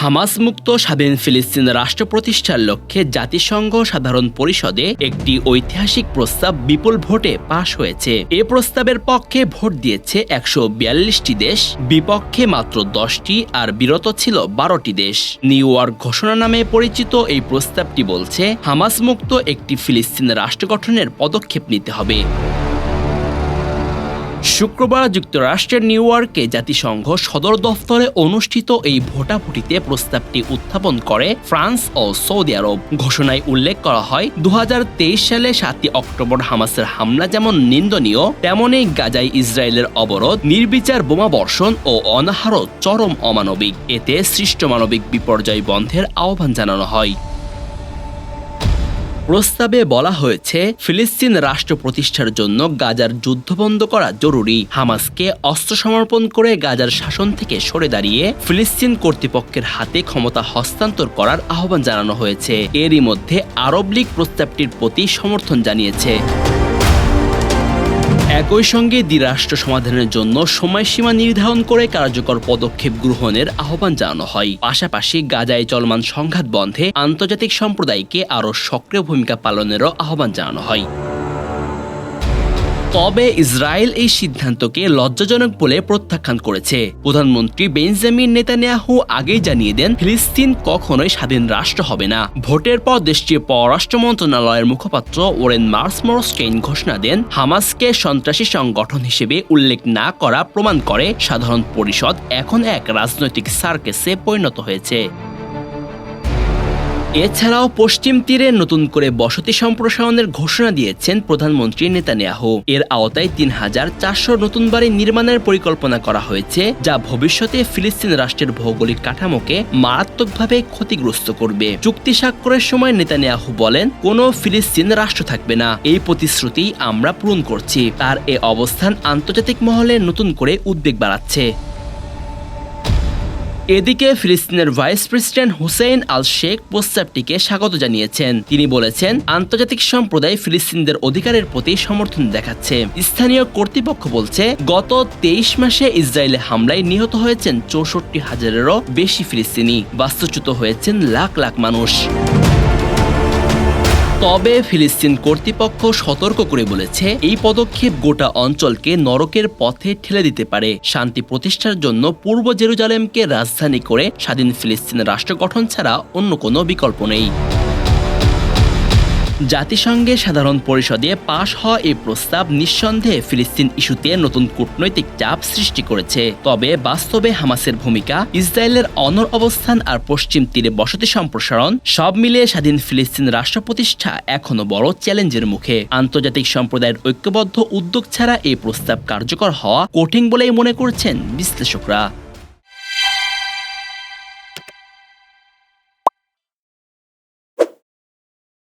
Hamas মুক্ত স্বাধীন ফিলিস্তিন রাষ্ট্র প্রতিষ্ঠার লক্ষ্যে জাতিসংঘ সাধারণ পরিষদে একটি ঐতিহাসিক প্রস্তাব বিপুল ভোটে পাশ হয়েছে। এ প্রস্তাবের পক্ষে ভোট দিয়েছে একশো বিয়াল্লিশটি দেশ, বিপক্ষে মাত্র দশটি আর বিরত ছিল বারোটি দেশ। নিউ ইয়র্ক ঘোষণা নামে পরিচিত এই প্রস্তাবটি বলছে, হামাস মুক্ত একটি ফিলিস্তিন রাষ্ট্র গঠনের পদক্ষেপ নিতে হবে। শুক্রবার যুক্তরাষ্ট্রের নিউ ইয়র্কে জাতিসংঘ সদর দফতরে অনুষ্ঠিত এই ভোটাভুটিতে প্রস্তাবটি উত্থাপন করে ফ্রান্স ও সৌদি আরব। ঘোষণায় উল্লেখ করা হয় দু হাজার তেইশ সালে সাতই অক্টোবর হামাসের হামলা যেমন নিন্দনীয়, তেমনই গাজায় ইসরায়েলের অবরোধ, নির্বিচার বোমা বর্ষণ ও অনাহারও চরম অমানবিক। এতে সৃষ্ট মানবিক বিপর্যয় বন্ধের আহ্বান জানানো হয়। প্রস্তাবে বলা হয়েছে, ফিলিস্তিন রাষ্ট্র প্রতিষ্ঠার জন্য গাজার যুদ্ধ বন্ধ করা জরুরি। হামাসকে অস্ত্র সমর্পণ করে গাজার শাসন থেকে সরে দাঁড়িয়ে ফিলিস্তিন কর্তৃপক্ষের হাতে ক্ষমতা হস্তান্তর করার আহ্বান জানানো হয়েছে। এরই মধ্যে আরব লীগ প্রস্তাবটির প্রতি সমর্থন জানিয়েছে। একই সঙ্গে দ্বিরাষ্ট্র সমাধানের জন্য সময়সীমা নির্ধারণ করে কার্যকর পদক্ষেপ গ্রহণের আহ্বান জানানো হয়। পাশাপাশি গাজায় চলমান সংঘাত বন্ধে আন্তর্জাতিক সম্প্রদায়কে আরও সক্রিয় ভূমিকা পালনেরও আহ্বান জানানো হয়। তবে ইসরায়েল এই সিদ্ধান্তকে লজ্জাজনক বলে প্রত্যাখ্যান করেছে। প্রধানমন্ত্রী বেঞ্জামিন নেতানিয়াহু আগেই জানিয়ে দেন, ফিলিস্তিন কখনোই স্বাধীন রাষ্ট্র হবে না। ভোটের পর দেশটির পররাষ্ট্র মন্ত্রণালয়ের মুখপাত্র ওরেন মার্সমরস্টেইন ঘোষণা দেন, হামাসকে সন্ত্রাসী সংগঠন হিসেবে উল্লেখ না করা প্রমাণ করে সাধারণ পরিষদ এখন এক রাজনৈতিক সার্কেসে পরিণত হয়েছে। এছাড়াও পশ্চিম তীরে নতুন করে বসতি সম্প্রসারণের ঘোষণা দিয়েছেন প্রধানমন্ত্রী নেতানিয়াহু। এর আওতায় তিন হাজার চারশো নতুন বাড়ি নির্মাণের পরিকল্পনা করা হয়েছে, যা ভবিষ্যতে ফিলিস্তিন রাষ্ট্রের ভৌগোলিক কাঠামোকে মারাত্মকভাবে ক্ষতিগ্রস্ত করবে। চুক্তি স্বাক্ষরের সময় নেতানিয়াহু বলেন, কোনো ফিলিস্তিন রাষ্ট্র থাকবে না। এই প্রতিশ্রুতি আমরা পূরণ করছি। তার এ অবস্থান আন্তর্জাতিক মহলে নতুন করে উদ্বেগ বাড়াচ্ছে। এদিকে ফিলিস্তিনের vice president Hussein al Sheikh প্রস্তাবটিকে স্বাগত জানিয়েছেন। তিনি বলেছেন, আন্তর্জাতিক সম্প্রদায় ফিলিস্তিনদের অধিকারের প্রতি সমর্থন দেখাচ্ছে। স্থানীয় কর্তৃপক্ষ বলছে, গত তেইশ মাসে ইসরায়েলে হামলায় নিহত হয়েছেন চৌষট্টি হাজারেরও বেশি ফিলিস্তিনি। বাস্তুচ্যুত হয়েছেন লাখ লাখ মানুষ। তবে ফিলিস্তিন কর্তৃপক্ষ সতর্ক করে বলেছে, এই পদক্ষেপ গোটা অঞ্চলকে নরকের পথে ঠেলে দিতে পারে। শান্তি প্রতিষ্ঠার জন্য পূর্ব জেরুজালেমকে রাজধানী করে স্বাধীন ফিলিস্তিন রাষ্ট্র গঠন ছাড়া অন্য কোনো বিকল্প নেই। জাতিসংঘে সাধারণ পরিষদে পাশ হওয়া এই প্রস্তাব নিঃসন্দেহে ফিলিস্তিন ইস্যুতে নতুন কূটনৈতিক চাপ সৃষ্টি করেছে। তবে বাস্তবে হামাসের ভূমিকা, ইসরায়েলের অনর অবস্থান আর পশ্চিম তীরে বসতি সম্প্রসারণ, সব মিলিয়ে স্বাধীন ফিলিস্তিন রাষ্ট্র প্রতিষ্ঠা এখনও বড় চ্যালেঞ্জের মুখে। আন্তর্জাতিক সম্প্রদায়ের ঐক্যবদ্ধ উদ্যোগ ছাড়া এই প্রস্তাব কার্যকর হওয়া কঠিন বলেই মনে করছেন বিশ্লেষকরা।